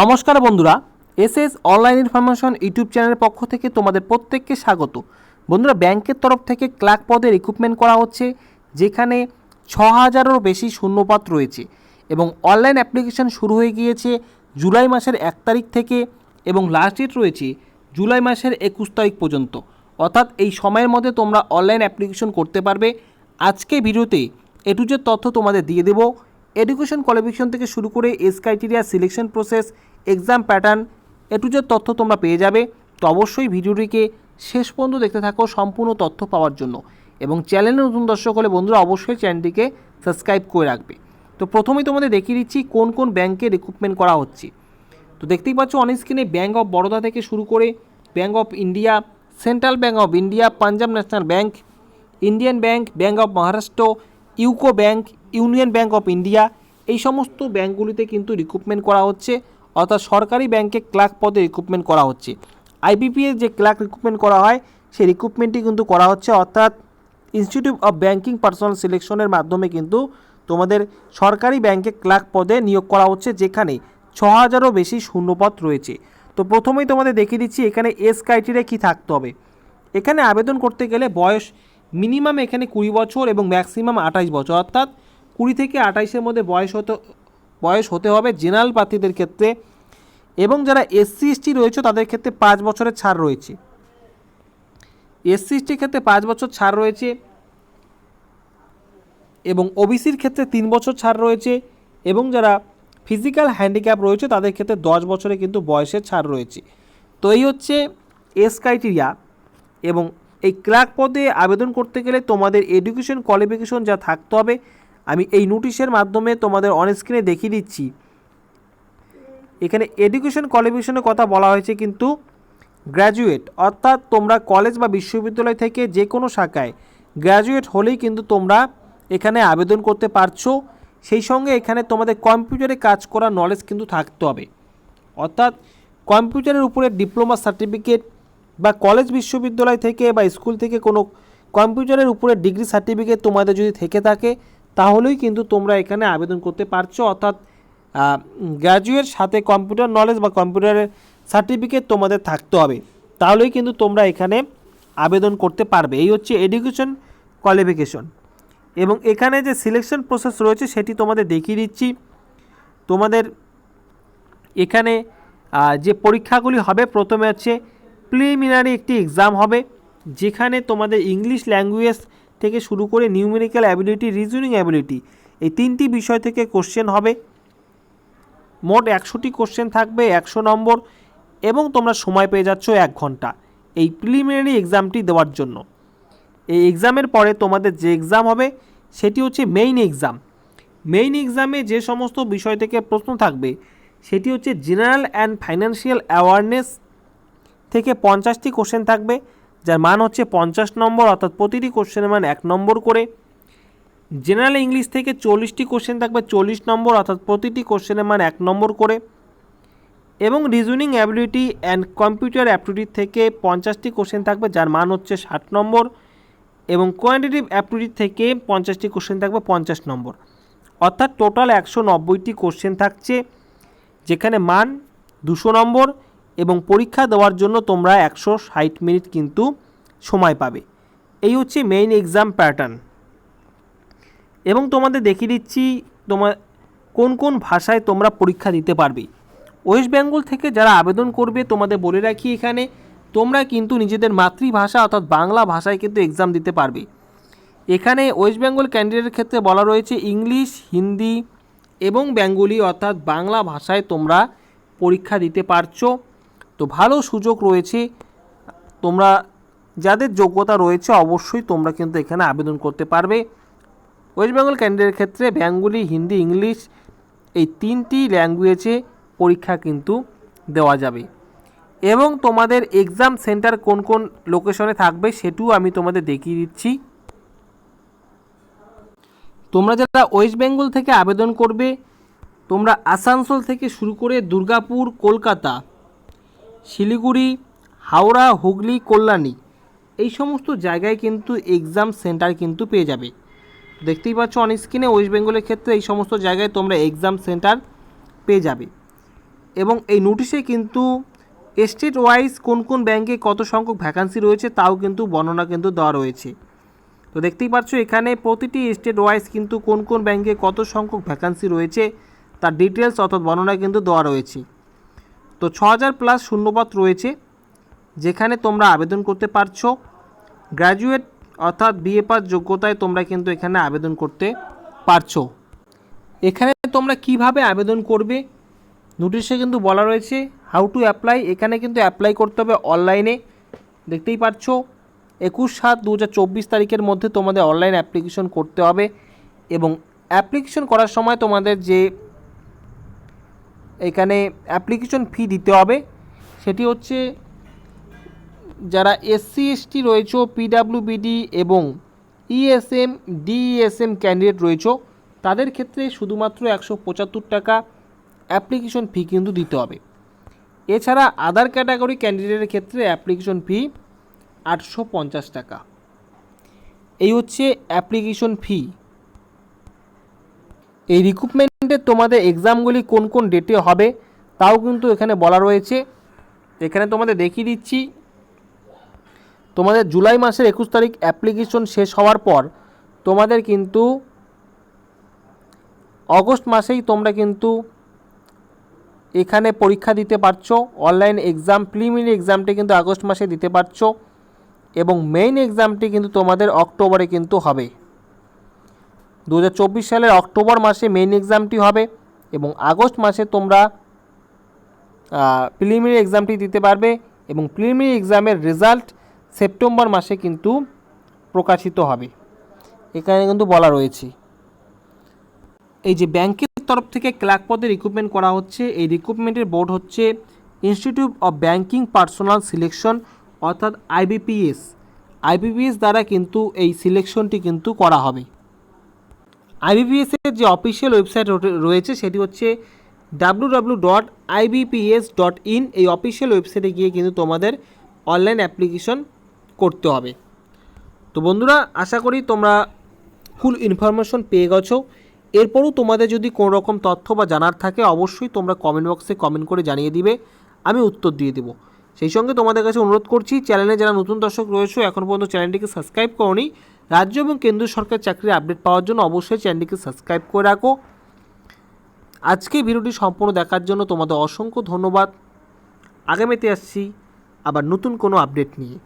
নমস্কার বন্ধুরা S S online information YouTube চ্যানেলের পক্ষ থেকে তোমাদের প্রত্যেককে স্বাগত। বন্ধুরা, ব্যাংকের তরফ থেকে ক্লার্ক পদে রিক্রুটমেন্ট করা হচ্ছে, যেখানে ছ হাজারেরও বেশি শূন্যপাত রয়েছে এবং অনলাইন অ্যাপ্লিকেশন শুরু হয়ে গিয়েছে জুলাই মাসের এক তারিখ থেকে এবং লাস্ট ডেট রয়েছে জুলাই মাসের একুশ তারিখ পর্যন্ত। অর্থাৎ এই সময়ের মধ্যে তোমরা অনলাইন অ্যাপ্লিকেশন করতে পারবে। আজকে ভিডিওতে এটু যে তথ্য তোমাদের দিয়ে দেবো। এডুকেশন কোয়ালিফিকেশন থেকে শুরু করে S criteria selection process, exam pattern এটু যে তথ্য তোমরা পেয়ে যাবে। তো অবশ্যই ভিডিওটিকে শেষ পর্যন্ত দেখতে থাকো সম্পূর্ণ তথ্য পাওয়ার জন্য। এবং চ্যানেলে নতুন দর্শক হলে বন্ধুরা অবশ্যই চ্যানেলটিকে সাবস্ক্রাইব করে রাখবে। তো প্রথমেই তোমাদের দেখিয়ে দিচ্ছি কোন কোন ব্যাংকে রিক্রুটমেন্ট করা হচ্ছে। তো দেখতেই পাচ্ছ অন স্ক্রিনে ব্যাঙ্ক অফ বরোদা থেকে শুরু করে bank of India central bank of India Punjab national bank Indian bank bank of Maharashtra UCO bank union bank of India, এই সমস্ত ব্যাঙ্কগুলিতে কিন্তু রিক্রুটমেন্ট করা হচ্ছে, অর্থাৎ সরকারি ব্যাংকে ক্লার্ক পদে রিক্রুটমেন্ট করা হচ্ছে। আইবিপিএস যে ক্লার্ক রিক্রুটমেন্ট করা হয়, সেই রিক্রুটমেন্টটি কিন্তু করা হচ্ছে, অর্থাৎ ইনস্টিটিউট অফ ব্যাংকিং পার্সোনাল সিলেকশনের মাধ্যমে কিন্তু তোমাদের সরকারি ব্যাংকে ক্লার্ক পদে নিয়োগ করা হচ্ছে, যেখানে ছ হাজারও বেশি শূন্যপদ রয়েছে। তো প্রথমেই তোমাদের দেখিয়ে দিচ্ছি, এখানে এস ক্রাইটেরিয়া কী থাকতে হবে। এখানে আবেদন করতে গেলে বয়স মিনিমাম এখানে কুড়ি বছর এবং ম্যাক্সিমাম আঠাইশ বছর। অর্থাৎ কুড়ি থেকে আঠাইশের মধ্যে বয়স হতে বয়স হতে হবে জেনারেল প্রার্থীদের ক্ষেত্রে এবং যারা এসসি, এসটি রয়েছে তাদের ক্ষেত্রে পাঁচ বছরের ছাড় রয়েছে। এসসি, এসটির ক্ষেত্রে পাঁচ বছর ছাড় রয়েছে এবং ওবিসির ক্ষেত্রে তিন বছর ছাড় রয়েছে এবং যারা ফিজিক্যাল হ্যান্ডিক্যাপ রয়েছে তাদের ক্ষেত্রে দশ বছরে কিন্তু বয়সের ছাড় রয়েছে। তো এই হচ্ছে এস ক্রাইটেরিয়া এবং এই ক্লার্ক পদে আবেদন করতে গেলে তোমাদের এডুকেশন কোয়ালিফিকেশন যা থাকতে হবে, আমি এই নোটিশের মাধ্যমে তোমাদের অন স্ক্রিনে দেখিয়ে দিচ্ছি। এখানে এডুকেশন কোয়ালিফিকেশনের কথা বলা হয়েছে কিন্তু গ্র্যাজুয়েট অর্থাৎ তোমরা কলেজ বা বিশ্ববিদ্যালয় থেকে যে কোনো শাখায় গ্র্যাজুয়েট হলেই কিন্তু তোমরা এখানে আবেদন করতে পারছ। সেই সঙ্গে এখানে তোমাদের কম্পিউটারে কাজ করার নলেজ কিন্তু থাকতে হবে। অর্থাৎ কম্পিউটারের উপরে ডিপ্লোমা সার্টিফিকেট বা কলেজ বিশ্ববিদ্যালয় থেকে বা স্কুল থেকে কোনো কম্পিউটারের উপরে ডিগ্রি সার্টিফিকেট তোমাদের যদি থেকে থাকে, তাহলেই কিন্তু তোমরা এখানে আবেদন করতে পারছ। অর্থাৎ গ্র্যাজুয়েট সাথে কম্পিউটার নলেজ বা কম্পিউটারের সার্টিফিকেট তোমাদের থাকতে হবে। তাহলেই কিন্তু তোমরা এখানে আবেদন করতে পারবে। এই হচ্ছে এডুকেশন কোয়ালিফিকেশন। এবং এখানে যে সিলেকশন প্রসেস রয়েছে, সেটি তোমাদের দেখিয়ে দিচ্ছি। তোমাদের এখানে যে পরীক্ষাগুলি হবে, প্রথমে হচ্ছে প্রিলিমিনারি একটি এক্সাম হবে, যেখানে তোমাদের ইংলিশ ল্যাঙ্গুয়েজ থেকে শুরু করে নিউমেরিক্যাল অ্যাবিলিটি রিজনিং অ্যাবিলিটি এই তিনটি বিষয় থেকে কোশ্চেন হবে। মোট একশোটি কোশ্চেন থাকবে, একশো নম্বর, এবং তোমরা সময় পেয়ে যাচ্ছ এক ঘণ্টা এই প্রিলিমিনারি এক্সামটি দেওয়ার জন্য। এই এক্সামের পরে তোমাদের যে এক্সাম হবে, সেটি হচ্ছে মেইন এক্সাম মেইন এক্সামে যে সমস্ত বিষয় থেকে প্রশ্ন থাকবে, সেটি হচ্ছে জেনারেল অ্যান্ড ফাইন্যান্সিয়াল অ্যাওয়ারনেস থেকে পঞ্চাশটি কোশ্চেন থাকবে, যার মান হচ্ছে পঞ্চাশ নম্বর, অর্থাৎ প্রতিটি কোশ্চেনের মান এক নম্বর করে। জেনারেল ইংলিশ থেকে চল্লিশটি কোশ্চেন থাকবে, চল্লিশ নম্বর, অর্থাৎ প্রতিটি কোশ্চেনের মান এক নম্বর করে। এবং reasoning ability and computer aptitude থেকে পঞ্চাশটি কোশ্চেন থাকবে, যার মান হচ্ছে ষাট নম্বর। এবং কোয়ান্টিটিভ অ্যাপটিটিউড থেকে পঞ্চাশটি কোশ্চেন থাকবে, পঞ্চাশ নম্বর। অর্থাৎ টোটাল একশো নব্বইটি কোশ্চেন থাকছে, যেখানে মান দুশো নম্বর। এবং পরীক্ষা দেওয়ার জন্য তোমরা একশো ষাট মিনিট কিন্তু সময় পাবে। এই হচ্ছে মেইন এক্সাম প্যাটার্ন এবং তোমাদের দেখিয়ে দিচ্ছি তোমার কোন কোন ভাষায় তোমরা পরীক্ষা দিতে পারবে। ওয়েস্ট বেঙ্গল থেকে যারা আবেদন করবে, তোমাদের বলে রাখি এখানে, তোমরা কিন্তু নিজেদের মাতৃভাষা অর্থাৎ বাংলা ভাষায় কিন্তু এক্সাম দিতে পারবে। এখানে ওয়েস্ট বেঙ্গল ক্যান্ডিডেটের ক্ষেত্রে বলা রয়েছে ইংলিশ হিন্দি এবং বেঙ্গলি অর্থাৎ বাংলা ভাষায় তোমরা পরীক্ষা দিতে পারছ। তো ভালো সুযোগ রয়েছে। তোমরা যাদের যোগ্যতা রয়েছে অবশ্যই তোমরা কিন্তু এখানে আবেদন করতে পারবে। ওয়েস্ট বেঙ্গল ক্যান্ডিডেটের ক্ষেত্রে বেঙ্গলি, হিন্দি, ইংলিশ এই তিনটি ল্যাঙ্গুয়েজে পরীক্ষা কিন্তু দেওয়া যাবে। এবং তোমাদের এক্সাম সেন্টার কোন কোন লোকেশনে থাকবে সেটিও আমি তোমাদের দেখিয়ে দিচ্ছি। তোমরা যারা ওয়েস্ট বেঙ্গল থেকে আবেদন করবে, তোমরা আসানসোল থেকে শুরু করে দুর্গাপুর, কলকাতা শিলিগুড়ি, হাওড়া, হুগলি, কল্যাণী এই সমস্ত জায়গায় কিন্তু এক্সাম সেন্টার কিন্তু পেয়ে যাবে। দেখতেই পাচ্ছ অন স্ক্রিনে ওয়েস্ট বেঙ্গলের ক্ষেত্রে এই সমস্ত জায়গায় তোমরা এক্সাম সেন্টার পেয়ে যাবে। এবং এই নোটিশে কিন্তু স্টেট ওয়াইজ কোন কোন ব্যাংকে কত সংখ্যক ভ্যাকান্সি রয়েছে তাও কিন্তু বর্ণনা কিন্তু দেওয়া রয়েছে। তো দেখতেই পাচ্ছ এখানে প্রতিটি স্টেট ওয়াইজ কিন্তু কোন কোন ব্যাংকে কত সংখ্যক ভ্যাকান্সি রয়েছে তার ডিটেলস অর্থাৎ বর্ণনা কিন্তু দেওয়া রয়েছে। তো ছ হাজার প্লাস শূন্যপদ রয়েছে, যেখানে তোমরা আবেদন করতে পারছ। গ্র্যাজুয়েট অর্থাৎ বিএ পাস যোগ্যতায় তোমরা কিন্তু এখানে আবেদন করতে পারছ। এখানে তোমরা কীভাবে আবেদন করবে? নোটিশে কিন্তু বলা রয়েছে হাউ টু অ্যাপ্লাই এখানে কিন্তু অ্যাপ্লাই করতে হবে অনলাইনে দেখতেই পাচ্ছ একুশ সাত দু তারিখের মধ্যে তোমাদের অনলাইন অ্যাপ্লিকেশন করতে হবে এবং অ্যাপ্লিকেশন করার সময় তোমাদের যে এখানে অ্যাপ্লিকেশন ফি দিতে হবে। সেটি হচ্ছে যারা এসসি এসটি রয়েছে পিডাব্লিউবিডি এবং ইএসএম ডিইএসএম ক্যান্ডিডেট রয়েছে, তাদের ক্ষেত্রে শুধুমাত্র একশো পঁচাত্তর টাকা অ্যাপ্লিকেশন ফি কিন্তু দিতে হবে। এছাড়া আদার ক্যাটাগরি ক্যান্ডিডেটের ক্ষেত্রে অ্যাপ্লিকেশন ফি আটশো পঞ্চাশ টাকা। এই হচ্ছে অ্যাপ্লিকেশন ফি এই রিক্রুটমেন্টের তোমাদের এক্সামগুলি কোন কোন ডেটে হবে, তাও কিন্তু এখানে বলা রয়েছে। এখানে তোমাদের দেখিয়ে দিচ্ছি। তোমাদের জুলাই মাসের একুশ তারিখ অ্যাপ্লিকেশন শেষ হওয়ার পর তোমাদের কিন্তু অগস্ট মাসেই তোমরা কিন্তু এখানে পরীক্ষা দিতে পারছ অনলাইন এক্সাম প্রিলিমিনারি এক্সামটি কিন্তু আগস্ট মাসে দিতে পারছ এবং মেইন এক্সামটি কিন্তু তোমাদের অক্টোবরে কিন্তু হবে। দু হাজার চব্বিশ সালের অক্টোবর মাসে মেইন এক্সামটি হবে এবং আগস্ট মাসে তোমরা প্রিলিমিনারি এক্সামটি দিতে পারবে এবং প্রিলিমিনারি এক্সামের রেজাল্ট সেপ্টেম্বর মাসে কিন্তু প্রকাশিত হবে। এখানে কিন্তু বলা রয়েছে। এই যে ব্যাংকের তরফ থেকে ক্লার্ক পদে রিক্রুটমেন্ট করা হচ্ছে, এই রিক্রুটমেন্টের বোর্ড হচ্ছে institute of banking personal selection অর্থাৎ আইবিপিএস আইবিপিএস দ্বারা কিন্তু এই সিলেকশনটি কিন্তু করা হবে। আইবিপিএস এর যে অফিসিয়াল ওয়েবসাইট রয়েছে, সেটি হচ্ছে W W dot IBPS dot in এই অফিসিয়াল ওয়েবসাইটে গিয়ে কিন্তু তোমাদের অনলাইন অ্যাপ্লিকেশন করতে হবে। তো বন্ধুরা, আশা করি তোমরা ফুল ইনফরমেশন পেয়ে গেছো। এরপরও তোমাদের যদি কোনো রকম তথ্য বা জানার থাকে, অবশ্যই তোমরা কমেন্ট বক্সে কমেন্ট করে জানিয়ে দিবে, আমি উত্তর দিয়ে দেবো। সেই সঙ্গে তোমাদের কাছে অনুরোধ করছি চ্যানেলে যারা নতুন দর্শক রয়েছে, এখন পর্যন্ত চ্যানেলটিকে সাবস্ক্রাইব করনি রাজ্য এবং কেন্দ্র সরকার চাকরির আপডেট পাওয়ার জন্য অবশ্যই চ্যানেলটিকে সাবস্ক্রাইব করে রাখো। আজকে ভিডিওটি সম্পূর্ণ দেখার জন্য তোমাদের অসংখ্য ধন্যবাদ। আগামীতে আসছি আবার নতুন কোনো আপডেট নিয়ে।